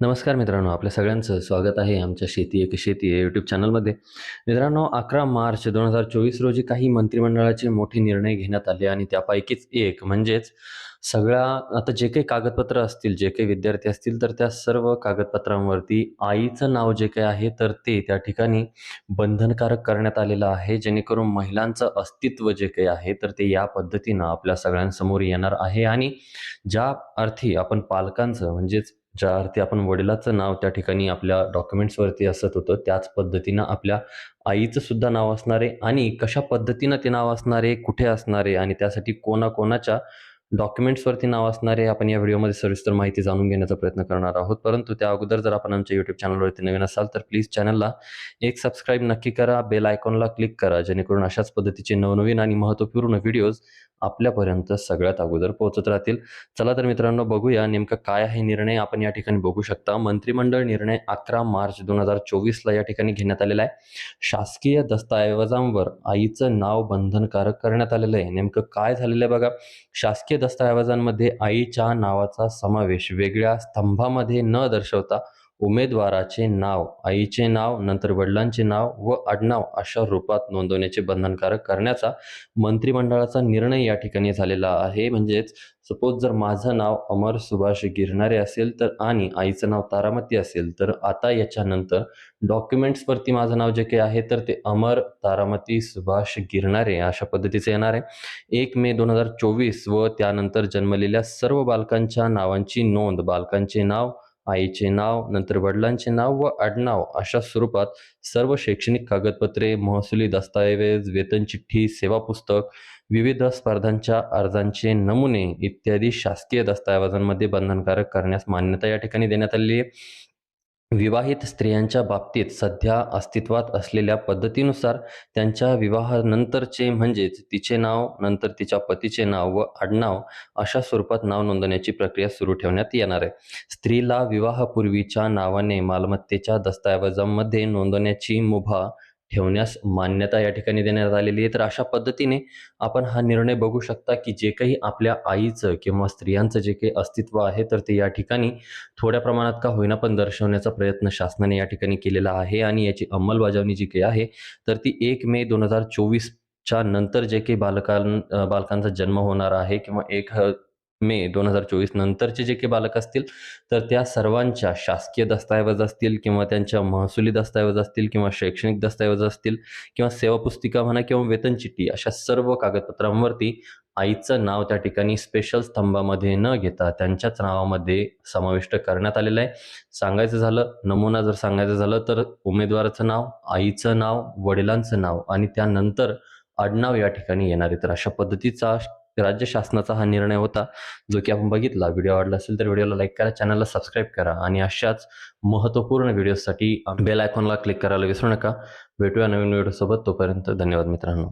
नमस्कार मित्रांनो आपल्या सगळ्यांचं स्वागत आहे आमच्या शेती एक शेती या यूट्यूब चॅनलमध्ये मित्रांनो अकरा मार्च दोन हजार चोवीस रोजी काही मंत्रिमंडळाचे मोठे निर्णय घेण्यात आले आणि त्यापैकीच एक म्हणजेच सगळ्या आता जे काही कागदपत्र असतील जे काही विद्यार्थी असतील तर त्या सर्व कागदपत्रांवरती आईचं नाव जे काही आहे तर ते त्या ठिकाणी बंधनकारक करण्यात आलेलं आहे. जेणेकरून महिलांचं अस्तित्व जे काही आहे तर ते या पद्धतीनं आपल्या सगळ्यांसमोर येणार आहे. आणि ज्या अर्थी आपण पालकांचं म्हणजेच ज्या अर्थी आपण वडिलाचं नाव त्या ठिकाणी आपल्या डॉक्युमेंट्सवरती असत होतं त्याच पद्धतीनं आपल्या आईचं सुद्धा नाव असणार आहे आणि कशा पद्धतीनं ते नाव असणारे कुठे असणार आहे आणि त्यासाठी कोणाकोणाच्या डॉक्युमेंट्सवरती नाव असणारे आपण या व्हिडिओमध्ये सविस्तर माहिती जाणून घेण्याचा प्रयत्न करणार आहोत. परंतु त्या अगोदर जर आपण आमच्या यूट्यूब चॅनलवरती नवीन असाल तर प्लीज चॅनलला एक सबस्क्राईब नक्की करा बेल आयकॉनला क्लिक करा जेणेकरून अशाच पद्धतीचे नवनवीन आणि महत्त्वपूर्ण व्हिडिओज आपल्यापर्यंत सगळ्यात अगोदर पोहोचत राहतील. चला तर मित्रांनो बघूया नेमकं काय आहे निर्णय आपण या ठिकाणी बघू शकता. मंत्रिमंडळ निर्णय अकरा मार्च दोन हजार चोवीसला या ठिकाणी घेण्यात आलेला आहे. शासकीय दस्तऐवजांवर आईचं नाव बंधनकारक करण्यात आलेलं आहे. नेमकं काय झालेलं आहे बघा. शासकीय दस्तऐवजांमध्ये आईच्या नावाचा समावेश वेगळ्या स्तंभामध्ये न दर्शवता उमेदवाराचे नाव आईचे नाव नंतर वडिलांचे नाव व आडनाव अशा रूपात नोंदवण्याचे बंधनकारक करण्याचा मंत्रिमंडळाचा निर्णय या ठिकाणी झालेला आहे. म्हणजेच सपोज जर माझं नाव अमर सुभाष गिरणारे असेल तर आणि आईचं नाव तारामती असेल तर आता याच्यानंतर डॉक्युमेंट्सवरती माझं नाव जे काही आहे तर ते अमर तारामती सुभाष गिरणारे अशा पद्धतीचं येणार आहे. एक मे दोन हजार चोवीस व त्यानंतर जन्मलेल्या सर्व बालकांच्या नावांची नोंद बालकांचे नाव आईचे नाव नंतर वडिलांचे नाव व आडनाव अशा स्वरूपात सर्व शैक्षणिक कागदपत्रे महसुली दस्तऐवज वेतन चिठ्ठी सेवा पुस्तक विविध स्पर्धांच्या अर्जांचे नमुने इत्यादी शासकीय दस्तऐवजांमध्ये बंधनकारक करण्यास मान्यता या ठिकाणी देण्यात आलेली आहे. विवाहित स्त्रियांच्या बाबतीत सध्या अस्तित्वात असलेल्या पद्धतीनुसार त्यांच्या विवाहानंतरचे म्हणजेच तिचे नाव नंतर तिच्या पतीचे नाव व आडनाव अशा स्वरूपात नाव नोंदवण्याची प्रक्रिया सुरू ठेवण्यात येणार आहे. स्त्रीला विवाहापूर्वीच्या नावाने मालमत्तेच्या दस्तऐवजांमध्ये नोंदवण्याची मुभा ठेवण्यास मान्यता या ठिकाणी देण्यात आलेली आहे. तर अशा पद्धतीने आपण हा निर्णय बघू शकता की जे काही आपल्या आईचं किंवा स्त्रियांचं जे काही अस्तित्व आहे तर ते या ठिकाणी थोड्या प्रमाणात का होईना पण दर्शवण्याचा प्रयत्न शासनाने या ठिकाणी केलेला आहे आणि याची अंमलबजावणी जी काही आहे तर ती एक मे दोन हजार चोवीसच्या नंतर जे काही बालकां बालकांचा जन्म होणार आहे किंवा एक मे दोन हजार चोवीस नंतरचे जे काही बालक असतील तर त्या सर्वांच्या शासकीय दस्तऐवज असतील किंवा त्यांच्या महसुली दस्तऐवज असतील किंवा शैक्षणिक दस्तऐवज असतील किंवा सेवा पुस्तिका म्हणा किंवा वेतन चिठ्ठी अशा सर्व कागदपत्रांवरती आईचं नाव त्या ठिकाणी स्पेशल स्तंभामध्ये न घेता त्यांच्याच नावामध्ये समाविष्ट करण्यात आलेलं आहे. सांगायचं झालं नमुना जर सांगायचं झालं तर उमेदवाराचं नाव आईचं नाव वडिलांचं नाव आणि त्यानंतर आडनाव या ठिकाणी येणार आहे. तर अशा पद्धतीचा राज्य शासनाचा हा निर्णय होता जो की आपण बघितला. व्हिडिओ आवडला असेल तर व्हिडिओला लाईक करा चॅनलला सबस्क्राईब करा आणि अशाच महत्त्वपूर्ण व्हिडिओसाठी बेल आयकॉनला क्लिक करायला विसरू नका. भेटूया नवीन व्हिडिओसोबत तोपर्यंत धन्यवाद मित्रांनो.